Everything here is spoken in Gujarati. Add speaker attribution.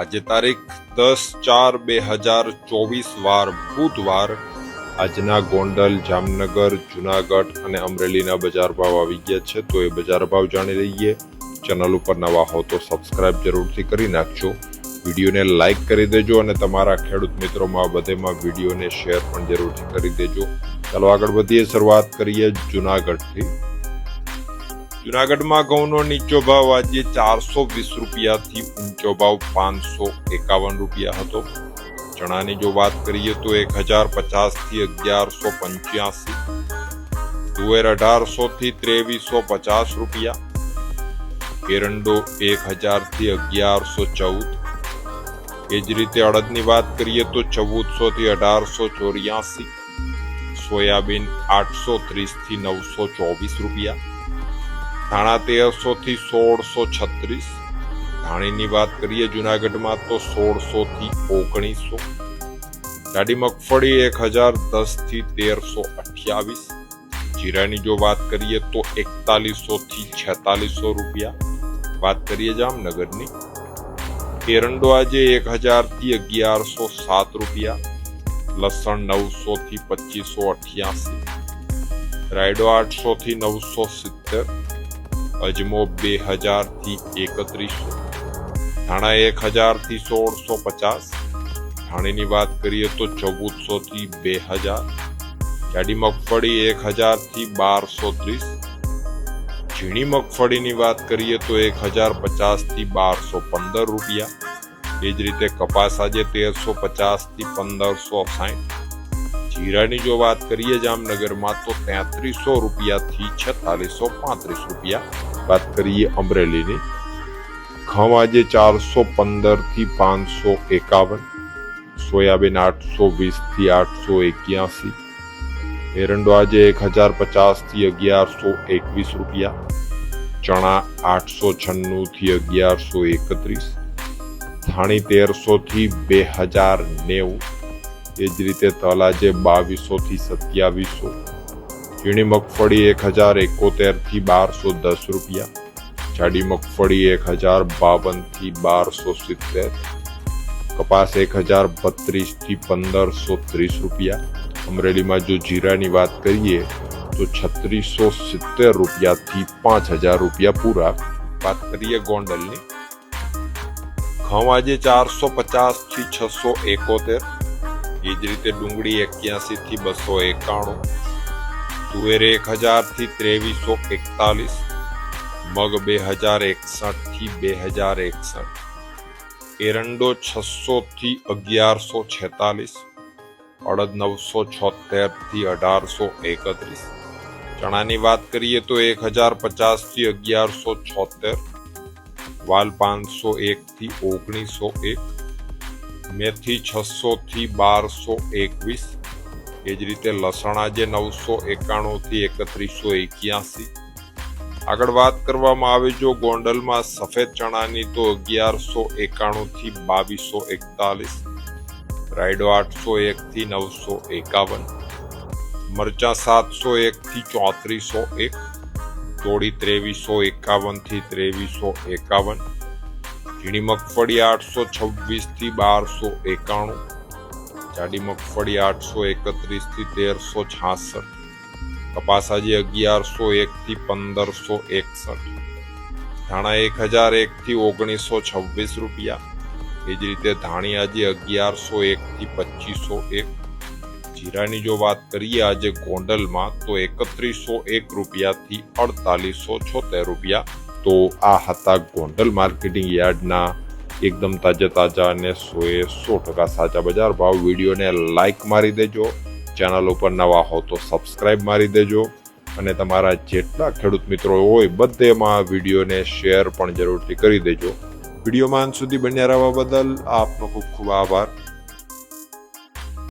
Speaker 1: આજે તારીખ દસ ચાર બે હજાર ચોવીસ વાર બુધવાર આજના ગોંડલ, જામનગર, જુનાગઢ અને અમરેલીના બજાર ભાવ આવી ગયા છે. તો એ બજાર ભાવ જાણી લઈએ. ચેનલ ઉપર નવા હો તો સબસ્ક્રાઇબ જરૂરથી કરી નાખજો. વિડીયોને લાઈક કરી દેજો અને તમારા ખેડૂત મિત્રોમાં બધેમાં વિડીયોને શેર પણ જરૂરથી કરી દેજો. ચાલો આગળ વધીએ. શરૂઆત કરીએ જુનાગઢથી. જુનાગઢમાં ઘઉંનો નીચો ભાવ આજે ચારસો વીસ રૂપિયાથી ઊંચો ભાવ પાંચસો એકાવન રૂપિયા હતો. ચણાની જો વાત કરીએ તો એક હજાર પચાસથી અગિયારસો પંચ્યાસી, તુવેર અઢારસો થી ત્રેવીસો પચાસ રૂપિયા, એરંડો એક હજારથી અગિયારસો ચૌદ. એ જ રીતે અડદની વાત કરીએ તો ચૌદસો થી અઢારસો ચોર્યાસી, સોયાબીન આઠસો ત્રીસથી નવસો ચોવીસ રૂપિયા ધાણા તેરસો થી સોળસો છત્રીસ. ધાણીની વાત કરીએ જુનાગઢમાં તો સોળસો થી ઓગણીસો. જાડી મગફળી એક હજાર દસથી તેરસો અઠ્યાવીસ. જીરાની જો વાત કરીએ તો એકતાલીસો થી છેતાલીસો રૂપિયા. વાત કરીએ જામનગરની. એરંડો આજે એક હજારથી અગિયારસો સાત રૂપિયા. લસણ નવસો થી પચીસો અઠ્યાસી. રાયડો આઠસો થી નવસો સિત્તેર. અજમો બે હજારથી એકત્રીસો. ધાણા એક હજારથી સોળસો પચાસ. ધાણીની વાત કરીએ તો ચૌદસો થી બે હજાર જાડી મગફળી એક હજારથી બારસો ત્રીસ. ઝીણી મગફળીની વાત કરીએ તો એક હજાર પચાસથી બારસો પંદર રૂપિયા. એ જ રીતે કપાસ આજે તેરસો પચાસથી પંદરસો સાઠ. જીરાની જો વાત કરીએ જામનગરમાં તો તેત્રીસો રૂપિયાથી છેતાલીસો પાંત્રીસ રૂપિયા. વાત કરીએ અમરેલીની. ઘઉં આજે ચારસો પંદરથી પાંચસો એકાવન, સોયાબીન આઠસો વીસથી આઠસો એક્યાસી, એરંડો આજે એક હજાર પચાસથી અગિયારસો એકવીસ રૂપિયા, ચણા આઠસો છન્નું થી અગિયારસો એકત્રીસ ધાણી તેરસો થી બે હજાર નેવું. એ જ રીતે તલ આજે બાવીસો થી સત્યાવીસો ઝીણી મગફળી એક હજાર એકોતેરથી બારસો દસ રૂપિયા. જાડી મગફળી એક હજાર બાવનથી બારસો સિત્તેર. કપાસ એક હજાર બત્રીસથી પંદરસો ત્રીસ રૂપિયા. અમરેલીમાં જો જીરાની વાત કરીએ, તો છત્રીસો સિત્તેર રૂપિયાથી પાંચ હજાર રૂપિયા પૂરા. વાત કરીએ ગોંડલની. ઘઉં આજે ચારસો પચાસથી છસો એકોતેર. એ જ રીતે ડુંગળી એક્યાસી થી બસો એકાણું. તુવેર એક હજારથી ત્રેવીસો એકતાલીસ, મગ બે હજાર એકસઠથી બે હજાર એકસઠ, એરંડો છસો થી અગિયારસો છેતાલીસ, અડદ નવસો છોતેરથી અઢારસો એકત્રીસ. ચણાની વાત કરીએ તો એક હજાર પચાસથી અગિયારસો છોતેર, વાલ પાંચસો એક થી ઓગણીસો એક, મેથી છસો થી બારસો એકવીસ એ જ રીતે લસણ આજે નવસો એકાણુંથી એકત્રીસો એક્યાસી. આગળ વાત કરવામાં આવે જો ગોંડલમાં સફેદ ચણાની તો અગિયારસો એકાણુંથી બાવીસો એકતાલીસ, રાયડો આઠસો એકથી નવસો એકાવન, મરચાં સાતસો એકથી ચોત્રીસો એક, તોડી ત્રેવીસો એકાવનથી ત્રેવીસો એકાવન, ઝીણી મગફળી આઠસો છવ્વીસથી બારસો એકાણું જાડી મગફળી આઠસો એકત્રીસથી તેરસો છાસઠ. કપાસ આજે અગિયારસો એક થી પંદરસો એકસઠ. ધાણા એક હજાર એક થી ઓગણીસો છવ્વીસ રૂપિયા. એ જ રીતે ધાણી આજે અગિયારસો એક થી પચીસો એક. જીરાની જો વાત કરીએ આજે ગોંડલમાં, તો એકત્રીસો એક રૂપિયાથી અડતાલીસો છોતેર રૂપિયા. તો આ હતા ગોંડલ માર્કેટિંગ યાર્ડના એકદમ તાજા તાજા અને સોએ સો ટકા સાચા બજાર ભાવ. વિડીયોને લાઇક મારી દેજો. ચેનલ ઉપર નવા હો તો સબસ્ક્રાઇબ મારી દેજો. અને તમારા જેટલા ખેડૂત મિત્રો હોય, બધેમાં વિડીયોને શેર પણ જરૂરથી કરી દેજો. વિડીયોમાં અંત સુધી બન્યા રહેવા બદલ આપનો ખૂબ ખૂબ આભાર.